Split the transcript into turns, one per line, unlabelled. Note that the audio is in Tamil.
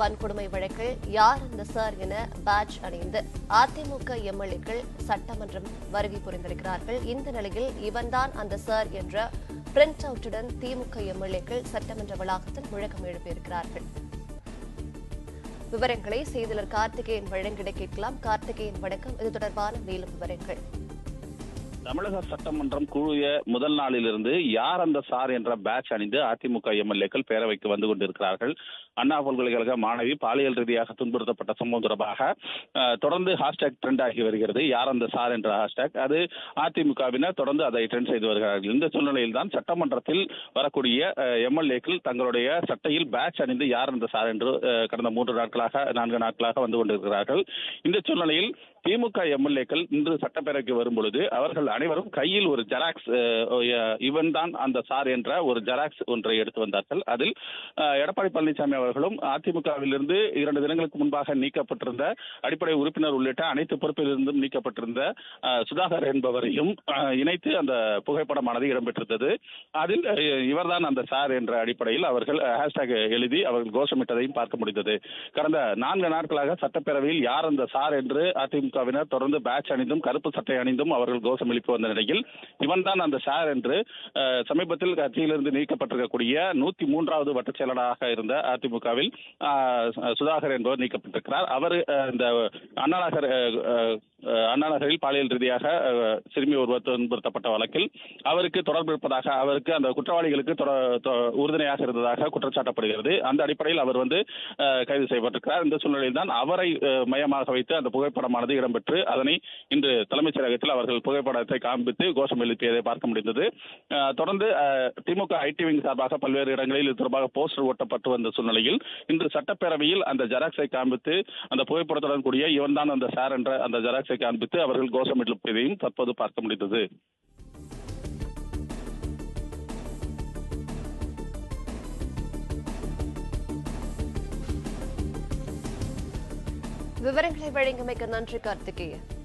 வன்கொடுமை வழக்கில் யார் இந்த சார் என பேட்ச் அணிந்து அதிமுக எம்எல்ஏக்கள் சட்டமன்றம் வருகை புரிந்திருக்கிறார்கள். இந்த நிலையில் இவன்தான் அந்த சார் என்ற பிரிண்ட் அவுட்டுடன் திமுக எம்எல்ஏக்கள் சட்டமன்ற வளாகத்தில் முழக்கம் எழுப்பியிருக்கிறார்கள். விவரங்களை செய்தியாளர் கார்த்திகேயன் வழங்கிட கேட்கலாம். கார்த்திகேயன் வணக்கம். இது தொடர்பான மேலும் விவரங்கள்.
தமிழக சட்டமன்றம் கூடிய முதல் நாளிலிருந்து யார் அந்த சார் என்ற பேட்ச் அணிந்து அதிமுக எம்எல்ஏக்கள் பேரவைக்கு வந்து கொண்டிருக்கிறார்கள்? அண்ணா பல்கலைக்கழக மாணவி பாலியல் ரீதியாக துன்புறுத்தப்பட்ட சம்பவம் தொடர்பாக தொடர்ந்து ஹாஷ்டேக் ட்ரெண்ட் ஆகி வருகிறது. யார் அந்த சார் என்ற ஹாஷ்டேக் அது அதிமுகவினர் தொடர்ந்து அதை ட்ரெண்ட் செய்து வருகிறார்கள். இந்த சூழ்நிலையில் தான் சட்டமன்றத்தில் வரக்கூடிய எம்எல்ஏக்கள் தங்களுடைய சட்டையில் பேட்ச் அணிந்து யார் அந்த சார் என்று கடந்த மூன்று நாட்களாக நான்கு நாட்களாக வந்து கொண்டிருக்கிறார்கள். இந்த சூழ்நிலையில் திமுக எம்எல்ஏக்கள் இன்று சட்டப்பேரவைக்கு வரும் பொழுது அவர்கள் அனைவரும் கையில் ஒரு ஜெராக்ஸ் இவன் தான் அந்த சார் என்ற ஒரு ஜெராக்ஸ் ஒன்றை எடுத்து வந்தார்கள். அதில் எடப்பாடி பழனிசாமி அவர்களும் அதிமுகவிலிருந்து இரண்டு தினங்களுக்கு முன்பாக நீக்கப்பட்டிருந்த அடிப்படை உறுப்பினர் உள்ளிட்ட அனைத்து பொறுப்பிலிருந்தும் நீக்கப்பட்டிருந்த சுதாகர் என்பவரையும் இணைத்து அந்த புகைப்படமானது இடம்பெற்றிருந்தது. அதில் இவர்தான் அந்த சார் என்ற அடிப்படையில் அவர்கள் ஹேஷ்டாக் எழுதி அவர்கள் கோஷமிட்டதையும் பார்க்க முடிந்தது. கடந்த நான்கு நாட்களாக சட்டப்பேரவையில் யார் அந்த சார் என்று அதிமுக அதிமுகவினர் தொடர்ந்து பேட்ச் அணிந்தும் கருப்பு சட்டை அணிந்தும் அவர்கள் கோஷம் எழுப்பி வந்த நிலையில் இவன் தான் அந்த சார் என்று சமீபத்தில் கட்சியிலிருந்து நீக்கப்பட்டிருக்கக்கூடிய நூத்தி மூன்றாவது வட்ட செயலாளராக இருந்த அதிமுகவில் சுதாகர் என்பவர் நீக்கப்பட்டிருக்கிறார். அவர் இந்த அண்ணாநகர் அண்ணாநகரில் பாலியல் ரீதியாக சிறுமி ஒருவர் துன்புறுத்தப்பட்ட வழக்கில் அவருக்கு தொடர்பு இருப்பதாக அவருக்கு அந்த குற்றவாளிகளுக்கு உறுதுணையாக இருந்ததாக குற்றச்சாட்டப்படுகிறது. அந்த அடிப்படையில் அவர் வந்து கைது செய்யப்பட்டிருக்கிறார். இந்த சூழ்நிலையில் தான் அவரை மையமாக வைத்து அந்த புகைப்படமானது இடம்பெற்று அதனை இன்று தலைமைச் செயலகத்தில் அவர்கள் புகைப்படத்தை காண்பித்து கோஷம் எழுப்பியதை பார்க்க முடிந்தது. தொடர்ந்து அஹ், திமுக ஐடி விங் சார்பாக பல்வேறு இடங்களில் இது தொடர்பாக போஸ்டர் ஓட்டப்பட்டு வந்த சூழ்நிலையில் இன்று சட்டப்பேரவையில் அந்த ஜெராக்ஸை காண்பித்து அந்த புகைப்படத்துடன் கூடிய இவன் தான் அந்த சார் என்ற அந்த ஜெராக்ஸ் காண்பித்து அவர்கள் கோஷம் தற்போது பார்க்க முடிந்தது.
விவரங்களை வழங்கியமைக்கு நன்றி கார்த்திகேயன்.